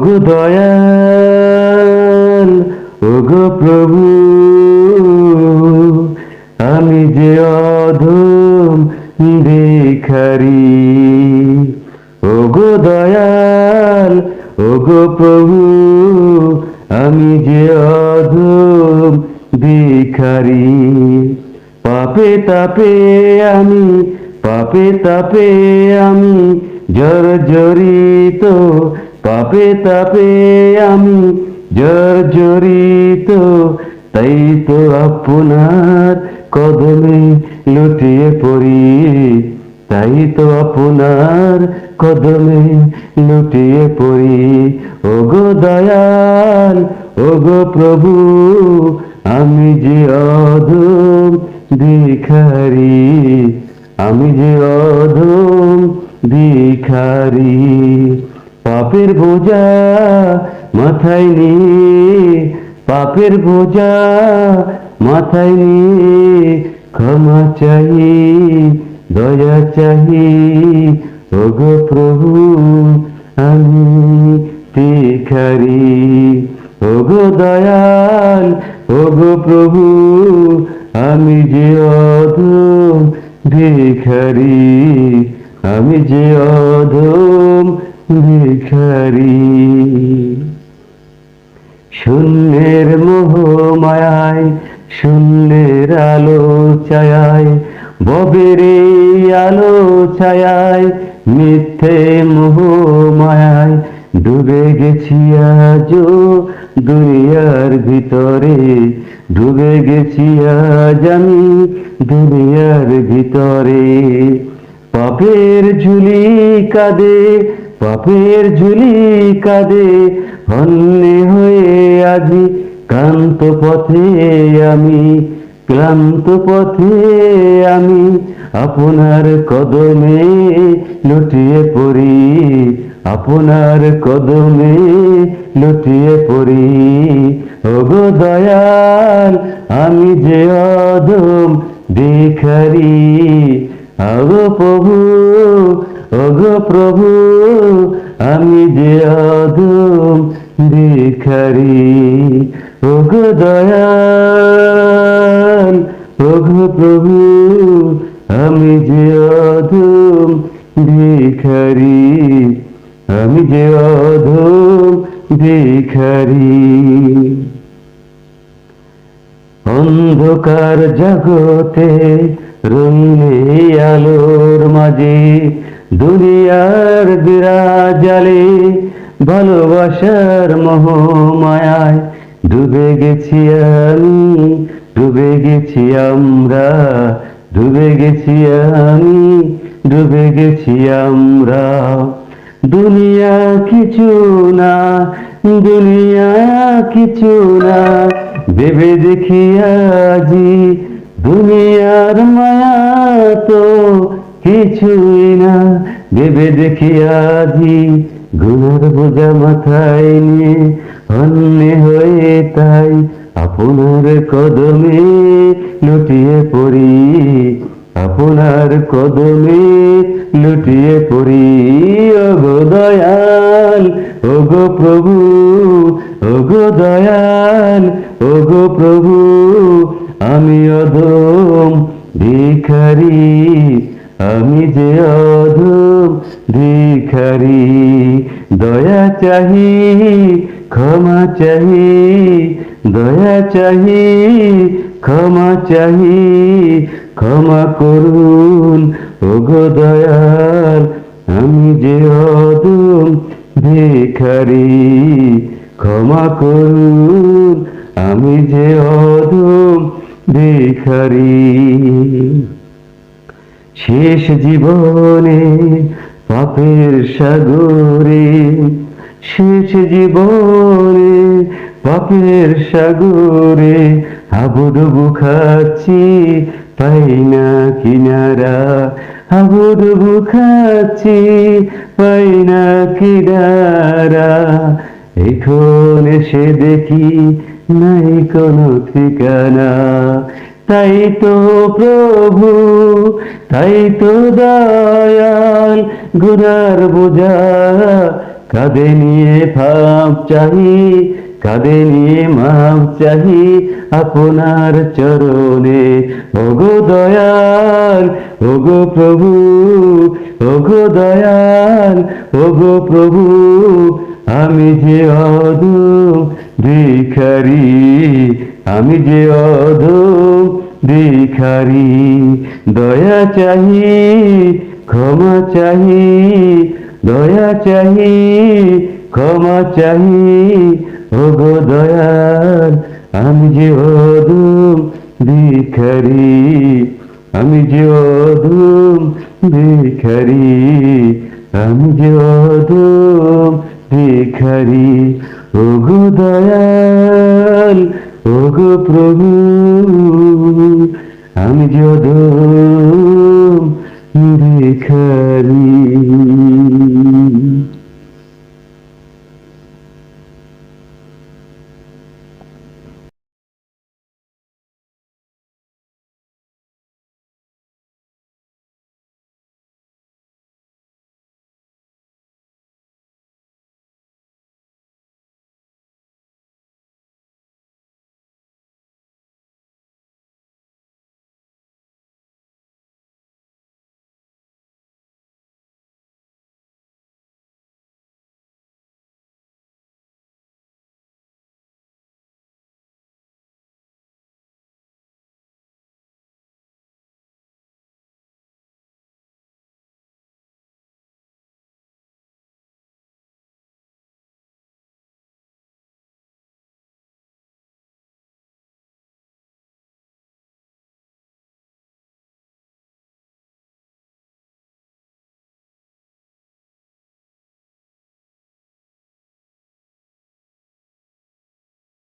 ওগো দয়াল ওগো প্রভু, আমি যে অধম ভিখারি ওগো দয়াল ওগো প্রভু, আমি যে অধম ভিখারি। পাপে তাপে আমি, পাপে তাপে আমি জর্জরিত পাপে তাপে আমি জর্জরিত, তাই তো আপনার কদমে লুটিয়ে পড়ি। তাই তো আপনার কদমে লুটিয়ে পড়ি। ওগো দয়াল, ওগো প্রভু, আমি যে অধম ভিখারি, আমি যে অধম ভিখারি। পাপের বোঝা মাথায় নিয়ে, পাপের বোঝা মাথায় নিয়ে, ক্ষমা চাহি দয়া চাহি ওগো প্রভু, আমি ভিখারি। ওগো দয়াল, ওগো প্রভু, আমি যে অধম ভিখারি। আমি যে অধম ভিখারি শূন্যের মোহ মায়ায় শূন্যের আলো ছায়ায় ববের আলো ছায়ায় মিথ্যে মোহ মায়ায় ডুবে গেছি আজ দুনিয়ার ভিতরে। ডুবে গেছি আজ আমি দুনিয়ার ভিতরে। পাপের ঝুলি কাঁদে পাপের ঝুলি কাঁদে হন্যে হয়ে আজি ক্লান্ত পথে আমি, ক্লান্ত পথে আমি আপনার কদমে লুটিয়ে পড়ি, আপনার কদমে লুটিয়ে পড়ি। ওগো দয়াল, আমি যে অদম ভিখারি ওগো প্রভু ওগো প্রভু, আমি যে অদম ভিখারি, ওগো দয়াল প্রভু, আমি যে অধম ভিখারি, আমি যে অধম ভিখারি। অন্ধকার জগতে রঙিনে আলোর মাঝে, দুনিয়ার বিরাজালে ভালোবাসার মোহ মায়ায় ডুবে গেছি আমি, ডুবে গেছি আমরা, ডুবে গেছি আমি, ডুবে গেছি আমরা। দুনিয়া কিছু না, দুনিয়া কিছু না ভেবে দেখি আজি দুনিয়ার মায়া তো কিছুই না। ভেবে দেখি আজি গুণের বোঝা মাথায় নিয়ে অন্য হয়ে তাই আপনার কদমে লুটিয়ে পড়ি। আপনার কদমে লুটিয়ে পড়ি। ওগো দয়াল, ওগো প্রভু ওগো দয়াল, ওগো প্রভু, আমি অধম ভিখারি, আমি যে অধম ভিখারি। দয়া চাহি, ক্ষমা চাহি, দয়া চাহি, ক্ষমা চাহি, ক্ষমা করুন। ওগো দয়াল, আমি যে অদম ভিখারি। ক্ষমা করুন, আমি যে অদম ভিখারি। শেষ জীবনে পাপের সাগরে, শেষ জীবনে পাপের সাগরে হাবুডুবু খাচ্ছি পাই না কিনারা। হাবুডুবু খাচ্ছি পাই না কিনারা। এখন এসে দেখি নাই কোনো ঠিকানা। তাই তো প্রভু, তাই তো দয়াল, গুনার বোঝা কাঁধে নিয়ে ভাব চাহি, কাঁধে নিয়ে মাপ চাহি আপনার চরণে। ওগো দয়াল, ওগো প্রভু, ওগো দয়াল, ওগো প্রভু আমি যে অদম ভিখারি, আমি যে অদম ভিখারি, দয়া চাহি, ক্ষমা চাহি, দয়া চাহি, ক্ষমা চাহি, ওগো দয়াল, আমি যে অদম ভিখারি, আমি যে অদম ভিখারি, আমি যে অদম ভিখারি ওগো দয়াল ওগো প্রভু আমি যদ ভিখারি